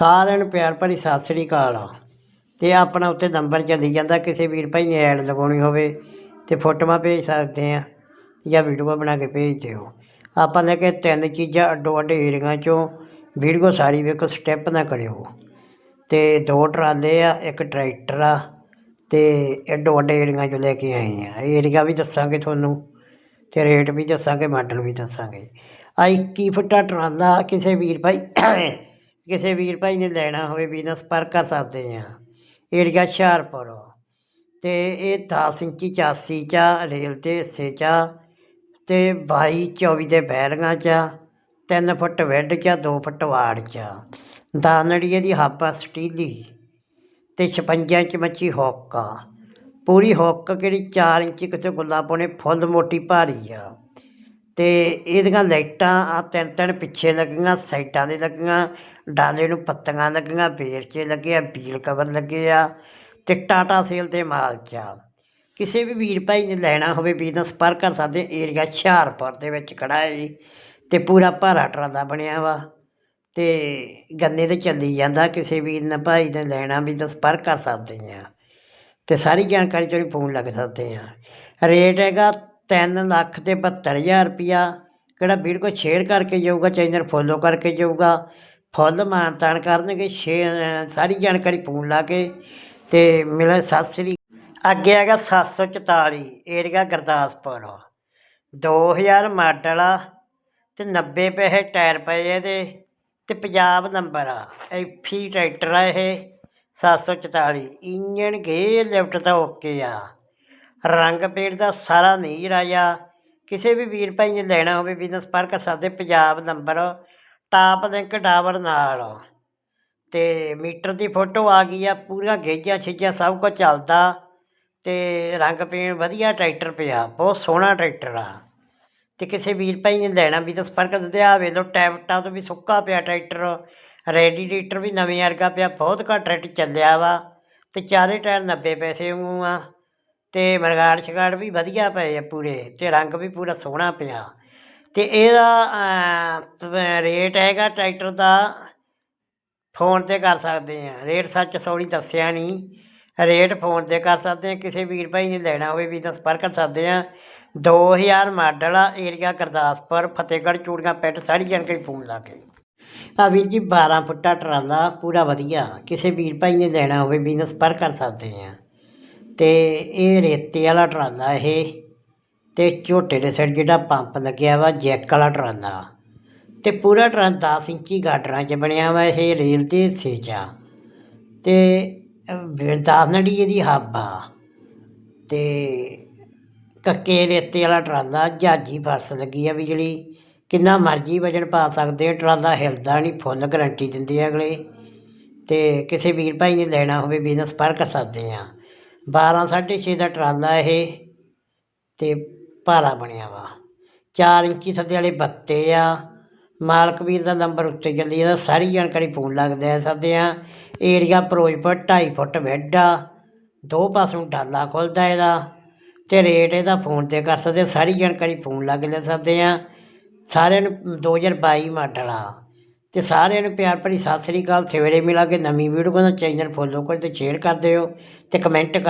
ਸਾਰਿਆਂ ਨੂੰ ਪਿਆਰ ਭਰੀ ਸਤਿ ਸ੍ਰੀ ਅਕਾਲ ਤੇ ਆਪਣਾ ਉੱਤੇ ਨੰਬਰ ਚੱਲੀ ਜਾਂਦਾ, ਕਿਸੇ ਵੀਰ ਭਾਈ ਨੇ ਐਡ ਲਗਾਉਣੀ ਹੋਵੇ ਤੇ ਫੋਟੋਆਂ ਭੇਜ ਸਕਦੇ ਆ ਜਾਂ ਵੀਡੀਓ ਬਣਾ ਕੇ ਭੇਜ ਦਿਓ। ਆਪਾਂ ਲੈ ਕੇ ਤਿੰਨ ਚੀਜ਼ਾਂ ਅੱਡੋ ਅੱਡ ਏਰੀਆਂ ਚੋਂ ਵੀਡੀਓ ਸਾਰੀ ਵੇਖੋ ਸਟੈਪ ਨਾ ਕਰਿਓ। ਤੇ ਦੋ ਟਰਾਲੇ ਆ, ਇੱਕ ਟਰੈਕਟਰ ਆ ਤੇ ਅੱਡੋ ਅੱਡ ਏਰੀਆਂ ਚੋਂ ਲੈ ਕੇ ਆਏ ਆ। ਏਰੀਆ ਵੀ ਦੱਸਾਂਗੇ ਤੁਹਾਨੂੰ ਤੇ ਰੇਟ ਵੀ ਦੱਸਾਂਗੇ ਮਾਡਲ ਵੀ ਦੱਸਾਂਗੇ। ਆ 21 ਫੁੱਟਾ ਟਰਾਲਾ ਕਿਸੇ ਵੀਰ ਭਾਈ ਕਿਸੇ ਵੀਰ ਭਾਈ ਨੇ ਲੈਣਾ ਹੋਵੇ ਬਿਜ਼ਨਸ, ਪਰ ਕਰ ਸਕਦੇ ਆ ਏਰੀਆ ਹੁਸ਼ਿਆਰਪੁਰ। ਤੇ ਇਹ 10 ਇੰਚੀ 84 ਚਾ, ਰੇਲ ਦੇ ਹਿੱਸੇ ਚਾ, ਤੇ 22 24 ਦੇ ਬੈਰਿੰਗਾਂ ਚ 3 ਫੁੱਟ ਵੈੱਡ ਚ 2 ਫੁੱਟ ਵਾੜ ਚ। ਦਾਨੜੀ ਇਹਦੀ ਹਾਪਾ ਸਟੀਲੀ, ਤੇ 56 ਇੰਚ ਮੱਛੀ ਹੁੱਕ ਆ। ਪੂਰੀ ਹੁੱਕ ਕਿਹੜੀ? 4 ਇੰਚ ਕਿਤੇ ਗੁੱਲਾ ਪਾਉਣੇ ਫੁੱਲ ਮੋਟੀ ਭਾਰੀ ਆ। ਤੇ ਇਹਦੀਆਂ ਲਾਈਟਾਂ ਆ ਤਿੰਨ ਤਿੰਨ ਪਿੱਛੇ ਲੱਗੀਆਂ, ਸਾਈਡਾਂ ਦੇ ਲੱਗੀਆਂ ਡਾਲੇ ਨੂੰ ਪੱਤੀਆਂ ਲੱਗੀਆਂ ਬੇਰ ਲੱਗੇ ਆ, ਬੀਲ ਕਵਰ ਲੱਗੇ ਆ ਤੇ ਟਾਟਾ ਸੇਲ ਤੇ ਮਾਲ 'ਚ ਆ। ਕਿਸੇ ਵੀ ਵੀਰ ਭਾਈ ਨੇ ਲੈਣਾ ਹੋਵੇ ਬਿਜ਼ਨਸ ਪਰ ਕਰ ਸਕਦੇ ਏਰੀਆ ਹੁਸ਼ਿਆਰਪੁਰ ਦੇ ਵਿੱਚ ਖੜਾ ਹੈ ਜੀ ਤੇ ਪੂਰਾ ਭਾਰਾ ਟਰਾਲਾ ਬਣਿਆ ਵਾ ਤੇ ਗੰਨੇ ਤੇ ਚੱਲੀ ਜਾਂਦਾ, ਕਿਸੇ ਵੀਰ ਨੇ ਭਾਈ ਨੇ ਲੈਣਾ ਵੀ ਤਾਂ ਸੰਪਰਕ ਕਰ ਸਕਦੇ ਆ ਤੇ ਸਾਰੀ ਜਾਣਕਾਰੀ ਚੋਂ ਫੋਨ ਲੱਗ ਸਕਦੇ ਆ ਰੇਟ ਹੈਗਾ 3 ਲੱਖ ਤੇ 72000 ਰੁਪਿਆ ਕਿਹੜਾ ਵੀਰ ਕੋ ਸ਼ੇਅਰ ਕਰਕੇ ਜਾਊਗਾ ਚੈਨਲ ਫੋਲੋ ਕਰਕੇ ਜਾਊਗਾ ਫੁੱਲ ਮਾਨਤਾਨ ਕਰਨਗੇ, ਛੇ ਸਾਰੀ ਜਾਣਕਾਰੀ ਫੋਨ ਲਾ ਕੇ ਤੇ ਮਿਲੇ ਸਤਿ ਸ੍ਰੀ ਅੱਗੇ ਹੈਗਾ 744 ਏਰੀਆ ਗੁਰਦਾਸਪੁਰ। 2000 ਮਾਡਲ ਆ ਤੇ 90 ਪੈਸੇ ਟਾਇਰ ਪਏ ਇਹਦੇ ਤੇ ਪੰਜਾਬ ਨੰਬਰ ਆ। ਐਫੀ ਟਰੈਕਟਰ ਆ ਇਹ 744 ਇੰਜਣ ਗੇ ਲਿਫਟ ਤਾਂ ਓਕੇ ਆ। ਰੰਗ ਪੇੜ ਦਾ ਸਾਰਾ ਨਹੀਂ ਰਾਜਾ ਕਿਸੇ ਵੀ ਵੀਰ ਭਾਈ ਨੇ ਲੈਣਾ ਹੋਵੇ ਬਿਜ਼ਨਸ ਪਰ ਕਰ ਸਕਦੇ Punjab number top link Dabur ਨਾਲ। ਅਤੇ ਮੀਟਰ ਦੀ ਫੋਟੋ ਆ ਗਈ ਆ, ਪੂਰੀਆਂ ਗੇਜਾਂ ਛਿੱਜਾਂ ਸਭ ਕੁਝ ਚੱਲਦਾ। ਅਤੇ ਰੰਗ ਪੇਂਟ ਵਧੀਆ, ਟਰੈਕਟਰ ਪਿਆ, ਬਹੁਤ ਸੋਹਣਾ ਟਰੈਕਟਰ ਆ। ਅਤੇ ਕਿਸੇ ਵੀਰ ਭਾਈ ਨੇ ਲੈਣਾ ਵੀ ਤਾਂ ਸੰਪਰਕ ਕਰਦੇ ਆ ਵੇਖ ਲਓ ਟੈਪਟਾਂ ਤੋਂ ਵੀ ਸੁੱਕਾ ਪਿਆ ਟਰੈਕਟਰ। ਰੈਡੀਏਟਰ ਵੀ ਨਵੇਂ ਵਰਗਾ ਪਿਆ, ਬਹੁਤ ਘੱਟ ਰੇਟ ਚੱਲਿਆ ਵਾ। ਅਤੇ ਚਾਰੇ ਟਾਇਰ 90 ਪੈਸੇ ਵਾਂਗੂ ਆ। ਤੇ ਮਰਗਾੜ ਸ਼ਗਾੜ ਵੀ ਵਧੀਆ ਪਏ ਆ ਪੂਰੇ ਅਤੇ ਰੰਗ ਵੀ ਪੂਰਾ ਸੋਹਣਾ ਪਿਆ। ਤੇ ਇਹਦਾ ਰੇਟ ਹੈਗਾ ਟਰੈਕਟਰ ਦਾ ਫੋਨ ਤੇ ਕਰ ਸਕਦੇ ਆ। ਰੇਟ ਸੱਚ ਸੌੜੀ ਦੱਸਿਆ ਨਹੀਂ ਰੇਟ ਫੋਨ ਤੇ ਕਰ ਸਕਦੇ ਆ। ਕਿਸੇ ਵੀਰ ਭਾਈ ਨੇ ਲੈਣਾ ਹੋਵੇ ਵੀ ਤਾਂ ਸੰਪਰਕ ਕਰ ਸਕਦੇ ਆ। 2000 ਮਾਡਲ ਆ, ਏਰੀਆ ਗੁਰਦਾਸਪੁਰ, ਫਤਿਹਗੜ੍ਹ, ਚੂੜੀਆਂ ਪਿੰਡ, ਸਾਰੀ ਜਾਣਕਾਰੀ ਫੋਨ ਲਾ ਕੇ। ਆ ਵੀਰ ਜੀ 12 ਫੁੱਟਾ ਟਰਾਲਾ, ਪੂਰਾ ਵਧੀਆ। ਕਿਸੇ ਵੀਰ ਭਾਈ ਨੇ ਲੈਣਾ ਹੋਵੇ ਬਿਜ਼ਨਸ ਪਰ ਕਰ ਸਕਦੇ ਆ। ਤੇ ਇਹ ਰੇਤੇ ਵਾਲਾ ਟਰਾਲਾ ਇਹ। ਤੇ ਝੋਟੇ ਦੇ ਸਾਈਡ ਜਿਹੜਾ ਪੰਪ ਲੱਗਿਆ ਵਾ ਜੈਕ ਵਾਲਾ ਟਰਾਲਾ। ਤੇ ਪੂਰਾ ਟਰਾਂ 10 ਇੰਚੀ ਗਾਡਰਾਂ 'ਚ ਬਣਿਆ ਵਾ ਇਹ ਰੇਲ ਦੇ ਹਿੱਸੇ 'ਚ। ਆ ਤੇ ਦਸ ਨੜੀ ਇਹਦੀ ਹੱਬ ਆ। ਤੇ ਕੱਕੇ ਰੇਤੇ ਵਾਲਾ ਟਰਾਲਾ ਜਹਾਜੀ ਫਰਸ ਲੱਗੀ ਆ ਵੀ ਜਿਹੜੀ ਕਿੰਨਾ ਮਰਜ਼ੀ ਵਜਨ ਪਾ ਸਕਦੇ ਆ, ਟਰਾਲਾ ਹਿਲਦਾ ਨਹੀਂ ਫੁੱਲ ਗਰੰਟੀ ਦਿੰਦੇ ਆ ਅਗਲੇ। ਤੇ ਕਿਸੇ ਵੀਰ ਭਾਈ ਨੇ ਲੈਣਾ ਹੋਵੇ ਬਿਜ਼ਨਸ ਪਰ ਕਰ ਸਕਦੇ ਆ। 12 6.5 ਦਾ ਟਰਾਲਾ ਇਹ। ਤੇ ਭਾਰਾ ਬਣਿਆ ਵਾ। 4 ਇੰਚੀ ਥੱਲੇ ਵਾਲੇ ਬੱਤੇ ਆ। ਮਾਲਕ ਵੀਰ ਦਾ ਨੰਬਰ ਉੱਤੇ ਚੱਲੀ ਇਹਦਾ ਸਾਰੀ ਜਾਣਕਾਰੀ ਫੋਨ ਲੱਗਦਾ ਸਕਦੇ ਆ। ਏਰੀਆ ਫਿਰੋਜ਼ਪੁਰ 2.5 ਫੁੱਟ ਬੈੱਡ ਆ। ਦੋ ਪਾਸੋਂ ਡਾਲਾ ਖੁੱਲਦਾ ਇਹਦਾ ਤੇ ਰੇਟ ਇਹਦਾ ਫੋਨ ਤੇ ਕਰ ਸਕਦੇ ਸਾਰੀ ਜਾਣਕਾਰੀ ਫੋਨ ਲੱਗ ਲੈ ਸਕਦੇ ਆ। ਸਾਰਿਆਂ ਨੂੰ 2022 ਮਾਡਲ ਆ। ਤੇ ਸਾਰਿਆਂ ਨੂੰ ਪਿਆਰ ਭਰੀ ਸਤਿ ਸ੍ਰੀ ਅਕਾਲ। ਸਵੇਰੇ ਮਿਲਾਂਗੇ ਨਵੀਂ ਵੀਡੀਓ ਦਾ ਚੈਨਲ ਫੋਲੋ ਕਰੋ ਤੇ ਸ਼ੇਅਰ ਕਰ ਦਿਓ ਤੇ ਕਮੈਂਟ ਕਰ